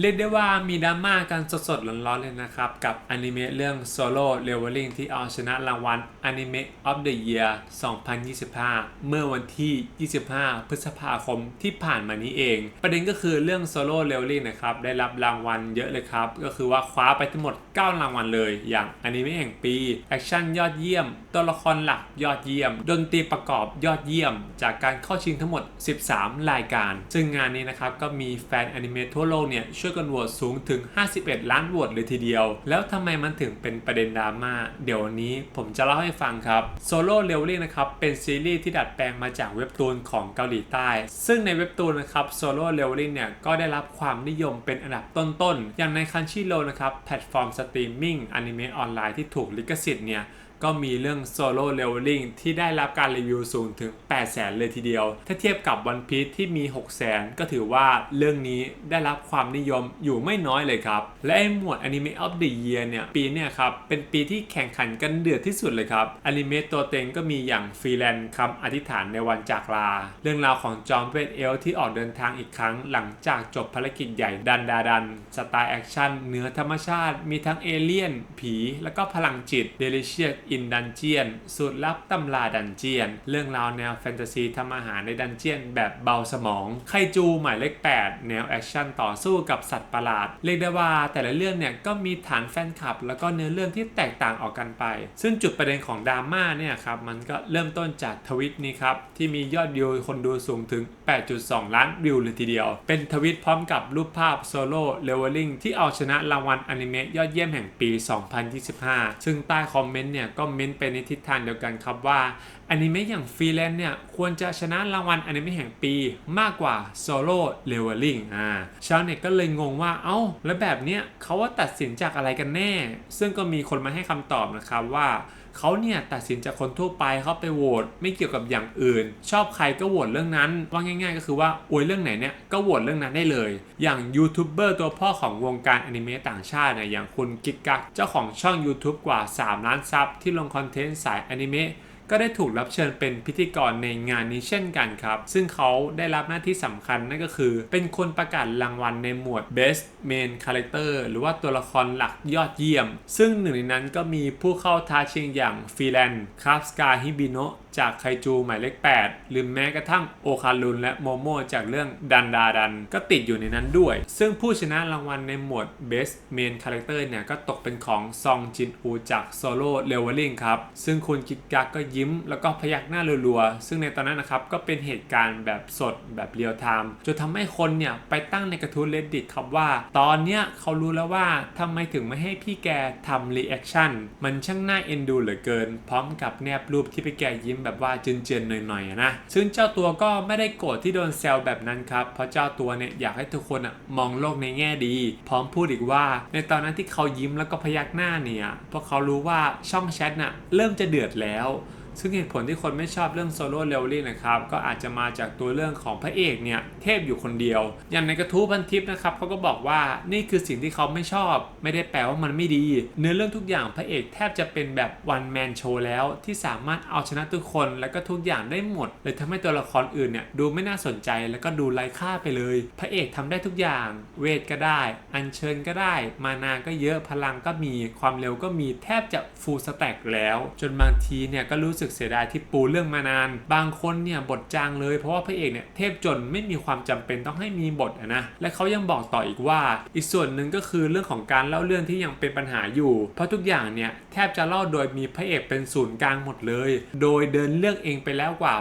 เรียกได้ว่ามีดราม่ากันสดๆร้อนๆเลยนะครับ กับอนิเมะเรื่อง Solo Leveling ที่เอาชนะรางวัล Anime of the Year 2025 เมื่อวันที่ 25 พฤษภาคมที่ผ่านมานี้เอง ประเด็นก็คือเรื่อง Solo Leveling นะครับ ได้รับรางวัลเยอะเลยครับ ก็คือว่าคว้าไปทั้งหมด 9 รางวัลเลย อย่างอนิเมะแห่งปีแอคชั่นยอดเยี่ยม ตัวละครหลักยอดเยี่ยม ดนตรีประกอบยอดเยี่ยม จากการเข้าชิงทั้งหมด 13 รายการ ซึ่งงานนี้นะครับก็มีแฟนอนิเมะทั่วโลกเนี่ยช่วยช่วยกันโหวตสูงถึง 51 ล้านโหวตเลยทีเดียว แล้วทำไมมันถึงเป็นประเด็นดราม่าเดี๋ยววันนี้ผมจะเล่าให้ฟังครับ Solo Leveling นะครับเป็นซีรีส์ที่ดัดแปลงมาจากเว็บตูนของเกาหลีใต้ ซึ่งในเว็บตูนนะครับ Solo Leveling เนี่ยก็ได้รับความนิยมเป็นอันดับต้นๆ อย่างในคันชิโ o นะครับแพลตฟอร์มสตรีมมิ่งอนิเมะออนไลน์ที่ถูกลิขสิทธิ์เนี่ยก็มีเรื่อง Solo Leveling ที่ได้รับการรีวิวสูงถึง 8 0 0แสนเลยทีเดียว ถ้าเทียบกับ One Piece ที่มี 6 0 0แสนก็ถือว่าเรื่องนี้ได้รับความนิยมอยู่ไม่น้อยเลยครับ และไอ้หมวด Anime of the Year เนี่ย ปีเนี่ยครับ เป็นปีที่แข่งขันกันเดือดที่สุดเลยครับอนิเมะตัวเต็งก็มีอย่างฟรีแลนซ์คำอธิษฐานในวันจากลา เรื่องราวของจอมเวทเอลที่ออกเดินทางอีกครั้ง หลังจากจบภารกิจใหญ่ดันดาดันสไตล์แอคชั่นเหนือธรรมชาติมีทั้งเอเลี่ยนผี แล้วก็พลังจิต Delicious in Dungeon สูตรลับตำราดันเจียน เรื่องราวแนวแฟนตาซีทำอาหารในดันเจียนแบบเบาสมอง ไคจูหมายเลข 8 แนวแอคชั่นต่อสู้กับสัตว์ประหลาด เรียกได้ว่าแต่ละเรื่องเนี่ยก็มีฐานแฟนคลับ แล้วก็เนื้อเรื่องที่แตกต่างออกกันไป ซึ่งจุดประเด็นของดราม่าเนี่ยครับมันก็เริ่มต้นจากทวิตนี้ครับที่มียอดวิวคนดูสูงถึง 8.2 ล้านวิวเลยทีเดียว เป็นทวิตพร้อมกับรูปภาพโซโล่เลเวลลิ่งที่เอาชนะรางวัลอนิเมะยอดเยี่ยมแห่งปี 2025 ซึ่งใต้คอมเมนต์เนี่ยก็เม้นไปในทิศทางเดียวกันครับว่า อนิเมะอย่างฟรีแลนซ์เนี่ยควรจะชนะรางวัลอนิเมะแห่งปีมากกว่าโซโล่เลเวลลิ่งอ่าชาวเน็ตก็เลยงงว่าเอ้า แล้วแบบเนี้ยเขาว่าตัดสินจากอะไรกันแน่ ซึ่งก็มีคนมาให้คำตอบนะครับว่าเขาเนี่ยตัดสินจากคนทั่วไปเขาไปโหวตไม่เกี่ยวกับอย่างอื่น ชอบใครก็โหวตเรื่องนั้น ว่าง่าย ๆ ก็คือว่าอวยเรื่องไหนเนี่ยก็โหวตเรื่องนั้นได้เลย อย่างยูทูบเบอร์ตัวพ่อของวงการอนิเมะต่างชาติเนี่ยอย่างคุณกิกกักเจ้าของช่อง YouTube กว่า 3 ล้านซับที่ลงคอนเทนต์สายอนิเมะ ก็ได้ถูกรับเชิญเป็นพิธีกรในงานนี้เช่นกันครับ ซึ่งเขาได้รับหน้าที่สำคัญนั่นก็คือ เป็นคนประกาศรางวัลในหมวด Best Main Character หรือว่าตัวละครหลักยอดเยี่ยม ซึ่งหนึ่งในนั้นก็มีผู้เข้าท้าชิงอย่างฟีแลนคาฟสกาฮิบิโนะ จากไคจูหมายเลข 8 หรือแม้กระทั่งโอคารุนและโมโมจากเรื่องดันดาดัน ก็ติดอยู่ในนั้นด้วย ซึ่งผู้ชนะรางวัลในหมวด Best Main Character เนี่ย ก็ตกเป็นของซองจินอูจาก Solo Leveling ครับ ซึ่งคุณกิกกักก็ยิ้มแล้วก็พยักหน้ารัวๆ ซึ่งในตอนนั้นนะครับ ก็เป็นเหตุการณ์แบบสดแบบเรียลไทม์จนทำให้คนเนี่ย ไปตั้งในกระทู้ Reddit ครับว่า ตอนเนี้ยเขารู้แล้วว่าทำไมถึงไม่ให้พี่แกทำรีแอคชั่นมันช่างน่าเอ็นดูเหลือเกิน พร้อมกับแนบรูปที่พี่แกยิ้มแบบว่าเจนๆหน่อยๆนะ ซึ่งเจ้าตัวก็ไม่ได้โกรธที่โดนแซวแบบนั้นครับ เพราะเจ้าตัวเนี่ยอยากให้ทุกคนอะมองโลกในแง่ดี พร้อมพูดอีกว่า ในตอนนั้นที่เขายิ้มแล้วก็พยักหน้าเนี่ยเพราะเขารู้ว่าช่องแชทน่ะเริ่มจะเดือดแล้ว ซึ่งเหตุผลที่คนไม่ชอบเรื่องโซโล่เลเวลลิ่งนะครับ ก็อาจจะมาจากตัวเรื่องของพระเอกเนี่ย เทพอยู่คนเดียว อย่างในกระทู้พันทิปนะครับเขาก็บอกว่านี่คือสิ่งที่เขาไม่ชอบ ไม่ได้แปลว่ามันไม่ดี เนื้อเรื่องทุกอย่างพระเอกแทบจะเป็นแบบวันแมนโชว์แล้ว ที่สามารถเอาชนะทุกคนแล้วก็ทุกอย่างได้หมดเลยทำให้ตัวละครอื่นเนี่ยดูไม่น่าสนใจแล้วก็ดูไร้ค่าไปเลย พระเอกทำได้ทุกอย่าง เวทก็ได้ อัญเชิญก็ได้ มานาก็เยอะพลังก็มีความเร็วก็มีแทบจะฟูลสแต็กแล้ว จนบางทีเนี่ยก็รู้สึกเสียดายที่ปูเรื่องมานาน บางคนเนี่ยบทจางเลยเพราะว่าพระเอกเนี่ยเทพจนไม่มีความจำเป็นต้องให้มีบทะนะ และเขายังบอกต่ออีกว่า อีกส่วนหนึ่งก็คือเรื่องของการเล่าเรื่องที่ยังเป็นปัญหาอยู่ เพราะทุกอย่างเนี่ยแทบจะเล่าโดยมีพระเอกเป็นศูนย์กลางหมดเลย โดยเดินเรื่องเองไปแล้วกว่า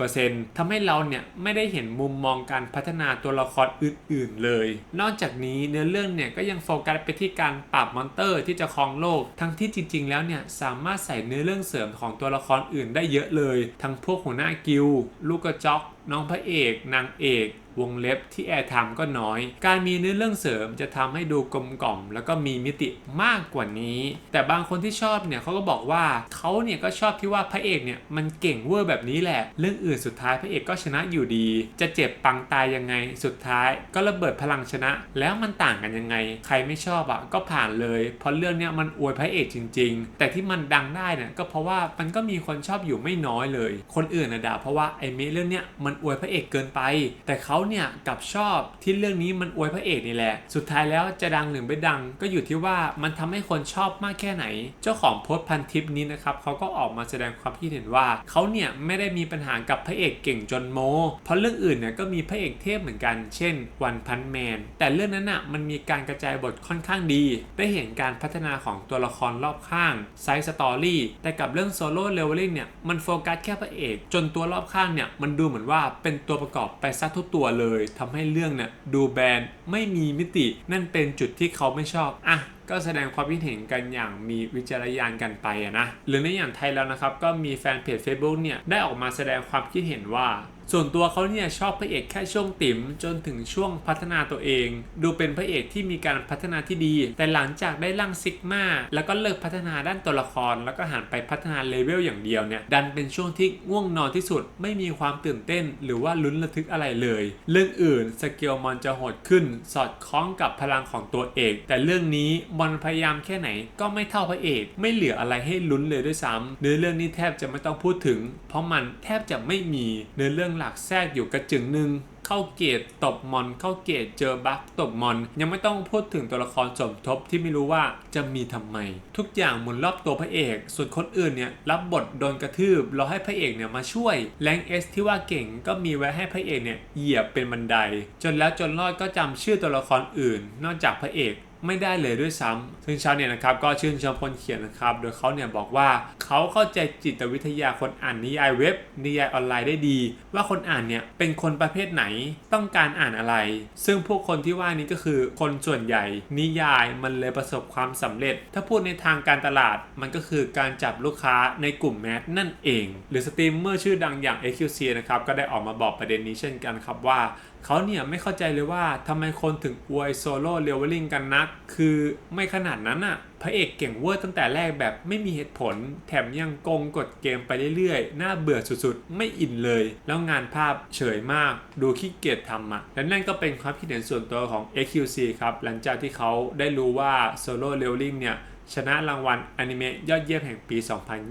80%ทำให้เราเนี่ยไม่ได้เห็นมุมมองการพัฒนาตัวละครอื่น ๆ เลย นอกจากนี้เนื้อเรื่องเนี่ยก็ยังโฟกัสไปที่การปราบมอนเตอร์ที่จะครองโลก ทั้งที่จริง ๆ แล้วเนี่ยสามารถใส่เนื้อเรื่องเสริมของตัวละครอื่นได้เยอะเลย ทั้งพวกหัวหน้ากิลลูกกระจอก น้องพระเอก นางเอก วงเล็บที่แอร์ไทม์ก็น้อย การมีเนื้อเรื่องเสริมจะทำให้ดูกลมกล่อม แล้วก็มีมิติมากกว่านี้ แต่บางคนที่ชอบเนี่ยเขาก็บอกว่าเขาเนี่ยก็ชอบที่ว่าพระเอกเนี่ยมันเก่งเวอร์แบบนี้แหละ เรื่องอื่นสุดท้ายพระเอกก็ชนะอยู่ดี จะเจ็บปังตายยังไง สุดท้ายก็ระเบิดพลังชนะ แล้วมันต่างกันยังไง ใครไม่ชอบอะก็ผ่านเลย เพราะเรื่องเนี้ยมันอวยพระเอกจริง ๆ แต่ที่มันดังได้เนี่ยก็เพราะว่ามันก็มีคนชอบอยู่ไม่น้อยเลย คนอื่นนะด่าเพราะว่าไอ้เมเรื่องเนี้ยมันอวยพระเอกเกินไป แต่เขาเนี่ยกับชอบที่เรื่องนี้มันอวยพระเอกนี่แหละ สุดท้ายแล้วจะดังหรือไม่ดัง ก็อยู่ที่ว่ามันทำให้คนชอบมากแค่ไหน เจ้าของโพสต์พันทิปนี้นะครับเขาก็ออกมาแสดงความคิดเห็นว่าเขาเนี่ยไม่ได้มีปัญหากับพระเอกเก่งจนโม เพราะเรื่องอื่นเนี่ยก็มีพระเอกเทพเหมือนกัน เช่นวันพันแมนแต่เรื่องนั้นอะมันมีการกระจายบทค่อนข้างดี ได้เห็นการพัฒนาของตัวละครรอบข้างไซส์สตอรี่แต่กับเรื่องโซโล่เลเวลลิ่งเนี่ยมันโฟกัสแค่พระเอก จนตัวรอบข้างเนี่ยมันดูเหมือนว่าเป็นตัวประกอบไปซะทุกตัวเลยทำให้เรื่องเนี่ยดูแบนไม่มีมิติ นั่นเป็นจุดที่เขาไม่ชอบอะก็แสดงความคิดเห็นกันอย่างมีวิจารยานกันไปอะนะหรือในอย่างไทยแล้วนะครับก็มีแฟนเพจ Facebook เนี่ยได้ออกมาแสดงความคิดเห็นว่า ส่วนตัวเขาเนี่ยชอบพระเอกแค่ช่วงติ๋มจนถึงช่วงพัฒนาตัวเอง ดูเป็นพระเอกที่มีการพัฒนาที่ดี แต่หลังจากได้ร่างซิกมาแล้วก็เลิกพัฒนาด้านตัวละคร แล้วก็หันไปพัฒนาเลเวลอย่างเดียวเนี่ยดันเป็นช่วงที่ง่วงนอนที่สุด ไม่มีความตื่นเต้น หรือว่าลุ้นระทึกอะไรเลย เรื่องอื่นสเกลมอนจะโหดขึ้น สอดคล้องกับพลังของตัวเอก แต่เรื่องนี้มอนพยายามแค่ไหนก็ไม่เท่าพระเอก ไม่เหลืออะไรให้ลุ้นเลยด้วยซ้ำเนื้อเรื่องนี้แทบจะไม่ต้องพูดถึง เพราะมันแทบจะไม่มีเนื้อเรื่องหลักแทรกอยู่กระจึงหนึ่งเข้าเกตตบมอน เข้าเกตเจอบัคตบมอน ยังไม่ต้องพูดถึงตัวละครสมทบที่ไม่รู้ว่าจะมีทำไม ทุกอย่างหมุนรอบตัวพระเอก ส่วนคนอื่นเนี่ยรับบทโดนกระทืบรอให้พระเอกเนี่ยมาช่วยแรงเอสที่ว่าเก่งก็มีไว้ให้พระเอกเนี่ยเหยียบเป็นบันได จนแล้วจนรอดก็จำชื่อตัวละครอื่น นอกจากพระเอก ไม่ได้เลยด้วยซ้ำซึ่งชาวเนี่ยนะครับก็ชื่นชมคนเขียนนะครับ โดยเขาเนี่ยบอกว่าเขาเข้าใจจิตวิทยาคนอ่านนิยายเว็บนิยายออนไลน์ได้ดี ว่าคนอ่านเนี่ยเป็นคนประเภทไหนต้องการอ่านอะไร ซึ่งพวกคนที่ว่านี้ก็คือคนส่วนใหญ่นิยายมันเลยประสบความสำเร็จ ถ้าพูดในทางการตลาดมันก็คือการจับลูกค้าในกลุ่มแมสนั่นเอง หรือสตรีมเมอร์ชื่อดังอย่าง AQC นะครับก็ได้ออกมาบอกประเด็นนี้เช่นกันครับว่าเขาเนี่ยไม่เข้าใจเลยว่าทำไมคนถึงอวยโซโล่เลเวลลิ่งกันนักคือไม่ขนาดนั้นอะพระเอกเก่งเวอร์ตั้งแต่แรกแบบไม่มีเหตุผล แถมยังโกงกดเกมไปเรื่อยๆ น่าเบื่อสุดๆ ไม่อินเลย แล้วงานภาพเฉยมาก ดูขี้เกียจทำอะและนั่นก็เป็นความคิดเห็นส่วนตัวของ AQC ครับ หลังจากที่เขาได้รู้ว่าโซโล่เลเวลลิ่งเนี่ยชนะรางวัลอนิเมะยอดเยี่ยมแห่งปี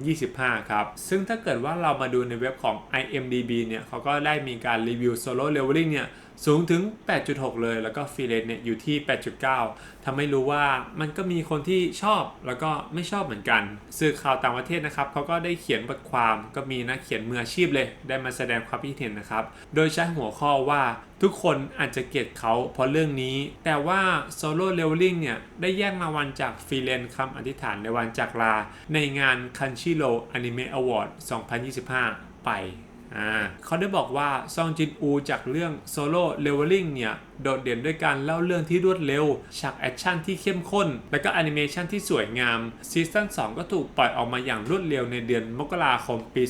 2025 ครับ ซึ่งถ้าเกิดว่าเรามาดูในเว็บของ IMDB เนี่ยเขาก็ได้มีการรีวิว Solo Leveling เนี่ย สูงถึง 8.6 เลย แล้วก็ฟีเลนเนี่ยอยู่ที่ 8.9ทำให้รู้ว่ามันก็มีคนที่ชอบแล้วก็ไม่ชอบเหมือนกัน สื่อข่าวต่างประเทศนะครับเขาก็ได้เขียนบทความก็มีนักเขียนมืออาชีพเลย ได้มาแสดงความคิดเห็นนะครับ โดยใช้หัวข้อว่าทุกคนอาจจะเกลียดเขาเพราะเรื่องนี้ แต่ว่า Solo Leveling เนี่ย ได้แย่งรางวัลจากฟรีเลนคำอธิษฐานในวันจากลา ในงาน Crunchyro Anime Award 2025 ไป อ่าเขาได้บอกว่าซองจินอูจากเรื่อง Solo Leveling เนี่ย โดดเด่นด้วยการเล่าเรื่องที่รวดเร็ว ฉากแอคชั่นที่เข้มข้น และก็แอนิเมชันที่สวยงาม ซีซั่น2 ก็ถูกปล่อยออกมาอย่างรวดเร็วในเดือนมกราคมปี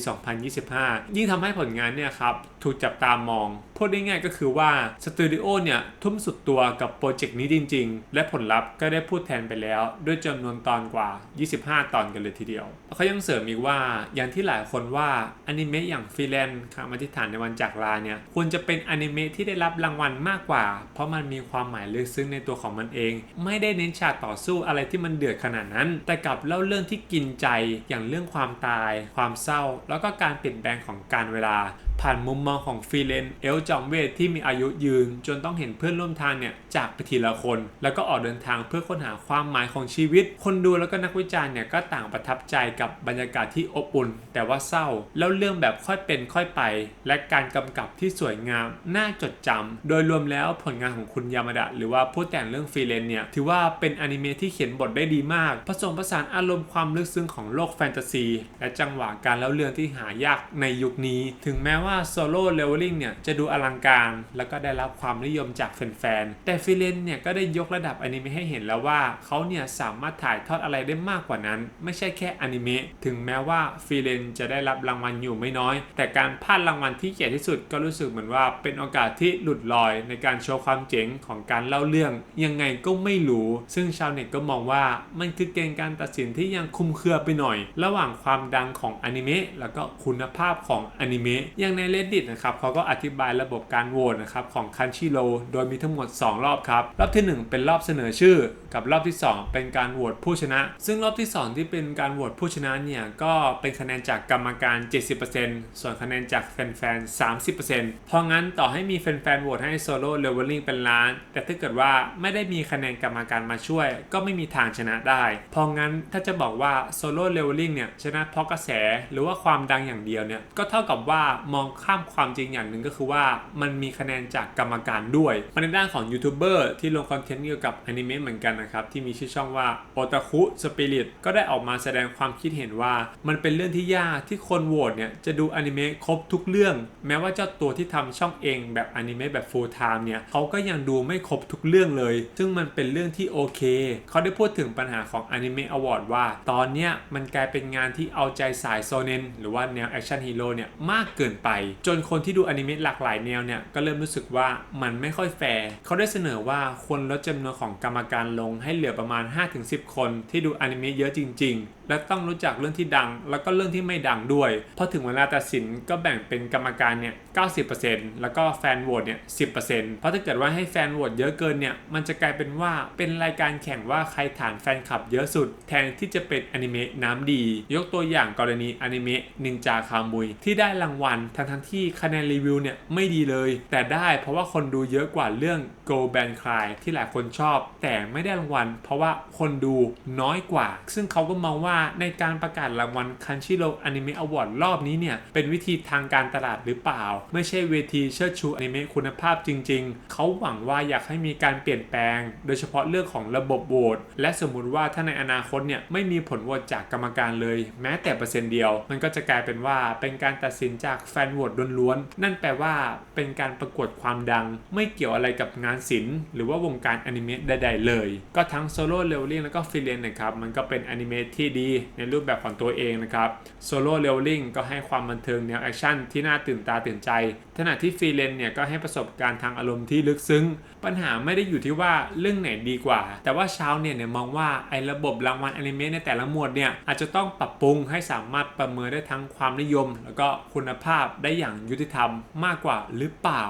2025 ยิ่งทำให้ผลงานเนี่ยครับ ถูกจับตามอง พูดได้ง่ายก็คือว่าสตูดิโอเนี่ย ทุ่มสุดตัวกับโปรเจกต์นี้จริง ๆ และผลลัพธ์ก็ได้พูดแทนไปแล้ว ด้วยจำนวนตอนกว่า 25 ตอนกันเลยทีเดียวเขายังเสริมอีกว่าอย่างที่หลายคนว่าอนิเมะอย่างฟรีแลนซ์คำอธิษฐานในวันจากลาเนี่ยควรจะเป็นอนิเมะที่ได้รับรางวัลมากกว่าเพราะมันมีความหมายลึกซึ้งในตัวของมันเอง ไม่ได้เน้นฉากต่อสู้อะไรที่มันเดือดขนาดนั้น แต่กลับเล่าเรื่องที่กินใจอย่างเรื่องความตาย ความเศร้า แล้วก็การเปลี่ยนแปลงของการเวลาผ่านมุมมองของฟรีเลนเอลจอมเวทที่มีอายุยืน จนต้องเห็นเพื่อนร่วมทางเนี่ยจากไปทีละคน แล้วก็ออกเดินทางเพื่อค้นหาความหมายของชีวิต คนดูแล้วก็นักวิจารณ์เนี่ยก็ต่างประทับใจกับบรรยากาศที่อบอุ่น แต่ว่าเศร้า แล้วเรื่องแบบค่อยเป็นค่อยไป และการกำกับที่สวยงามน่าจดจำโดยรวมแล้วผลงานของคุณยามาดะหรือว่าผู้แต่งเรื่องฟรีเลนเนี่ยถือว่าเป็นอนิเมะที่เขียนบทได้ดีมาก ผสมผสานอารมณ์ความลึกซึ้งของโลกแฟนตาซี และจังหวะการเล่าเรื่องที่หายากในยุคนี้ ถึงแม้ว่าโซโล่เลเวลลิ่งเนี่ยจะดูอลังการแล้วก็ได้รับความนิยมจากแฟนๆ แต่ฟรีเลนเนี่ยก็ได้ยกระดับอนิเมะให้เห็นแล้วว่าเขาเนี่ยสามารถถ่ายทอดอะไรได้มากกว่านั้น ไม่ใช่แค่อนิเมะถึงแม้ว่าฟรีเลนจะได้รับรางวัลอยู่ไม่น้อย แต่การพลาดรางวัลที่ใหญ่ที่สุดก็รู้สึกเหมือนว่าเป็นโอกาสที่หลุดลอย ในการโชว์ความเจ๋งของการเล่าเรื่อง ยังไงก็ไม่รู้ ซึ่งชาวเน็ตก็มองว่ามันคือเกณฑ์การตัดสินที่ยังคุมเครือไปหน่อย ระหว่างความดังของอนิเมะแล้วก็คุณภาพของอนิเมะย่างใน Reddit นะครับเขาก็อธิบายระบบการโหวตนะครับของ Crunchyroll โดยมีทั้งหมด 2 รอบครับ รอบที่ 1 เป็นรอบเสนอชื่อ กับรอบที่ 2 เป็นการโหวตผู้ชนะ ซึ่งรอบที่ 2 ที่เป็นการโหวตผู้ชนะเนี่ยก็เป็นคะแนนจากกรรมการ 70%ส่วนคะแนนจากแฟนๆ 30%เพราะงั้นต่อให้มีแฟนๆโหวตให้ Solo Leveling เป็นล้าน แต่ถ้าเกิดว่าไม่ได้มีคะแนนกรรมการมาช่วย ก็ไม่มีทางชนะได้ เพราะงั้นถ้าจะบอกว่า Solo Leveling เนี่ยชนะเพราะกระแสหรือว่าความดังอย่างเดียวเนี่ยก็เท่ากับว่ามองข้ามความจริงอย่างหนึ่งก็คือว่ามันมีคะแนนจากกรรมการด้วยมาในด้านของยูทูบเบอร์ที่ลงคอนเทนต์เกี่ยวกับอนิเมะเหมือนกันนะครับที่มีชื่อช่องว่า Otaku Spirit ก็ได้ออกมาแสดงความคิดเห็นว่า มันเป็นเรื่องที่ยากที่คนโหวตเนี่ยจะดูอนิเมะครบทุกเรื่อง แม้ว่าเจ้าตัวที่ทำช่องเองแบบอนิเมะแบบ full time เนี่ยเขาก็ยังดูไม่ครบทุกเรื่องเลย ซึ่งมันเป็นเรื่องที่โอเค เขาได้พูดถึงปัญหาของอนิเมะอวอร์ดว่า ตอนเนี้ยมันกลายเป็นงานที่เอาใจสายโซเนนหรือว่าแนวแอคชั่นฮีโร่เนี่ยมากเกินไปจนคนที่ดูอนิเมะหลากหลายแนวเนี่ยก็เริ่มรู้สึกว่ามันไม่ค่อยแฟร์เขาได้เสนอว่าควรลดจำนวนของกรรมการลงให้เหลือประมาณ 5-10 คนที่ดูอนิเมะเยอะจริง ๆและต้องรู้จักเรื่องที่ดัง แล้วก็เรื่องที่ไม่ดังด้วยพอถึงเวลาตัดสินก็แบ่งเป็นกรรมการเนี่ย90%แล้วก็แฟนโหวตเนี่ย10%เพราะถ้าเกิดว่าให้แฟนโหวตเยอะเกินเนี่ยมันจะกลายเป็นว่าเป็นรายการแข่งว่าใครฐานแฟนคลับเยอะสุด แทนที่จะเป็นอนิเมะน้ำดี ยกตัวอย่างกรณีอนิเมะนินจาคามุย ที่ได้รางวัลทั้งทั้งที่คะแนนรีวิวเนี่ยไม่ดีเลย แต่ได้เพราะว่าคนดูเยอะกว่าเรื่อง Go Band Cry ที่หลายคนชอบ แต่ไม่ได้รางวัลเพราะว่าคนดูน้อยกว่า ซึ่งเขาก็มองว่าในการประกาศรางวัล Crunchyroll Anime Award รอบนี้เนี่ย เป็นวิธีทางการตลาดหรือเปล่า ไม่ใช่เวทีเชิดชูอนิเมะคุณภาพจริง ๆ เขาหวังว่าอยากให้มีการเปลี่ยนแปลง โดยเฉพาะเรื่องของระบบโหวตและสมมุติว่าถ้าในอนาคตเนี่ยไม่มีผลโหวตจากกรรมการเลย แม้แต่เปอร์เซ็นต์เดียว มันก็จะกลายเป็นว่าเป็นการตัดสินจากแฟนโหวตล้วนๆนั่นแปลว่าเป็นการประกวดความดัง ไม่เกี่ยวอะไรกับงานศิลป์หรือว่าวงการอนิเมะใดๆเลย ก็ทั้งโซโล่เลเวลลิ่งแล้วก็ฟรีเลนนะครับมันก็เป็นอนิเมะที่ดีดีในรูปแบบของตัวเองนะครับโซโล่เลเวลลิ่งก็ให้ความบันเทิงแนวแอคชั่นที่น่าตื่นตาตื่นใจขณะที่ฟรีเลนเนี่ยก็ให้ประสบการณ์ทางอารมณ์ที่ลึกซึ้ง ปัญหาไม่ได้อยู่ที่ว่าเรื่องไหนดีกว่า แต่ว่าชาวเนี่ยเนี่ยมองว่าไอ้ระบบรางวัลอนิเมะในแต่ละหมวดเนี่ยอาจจะต้องปรับปรุงให้สามารถประเมินได้ทั้งความนิยม แล้วก็คุณภาพได้อย่างยุติธรรมมากกว่าหรือเปล่า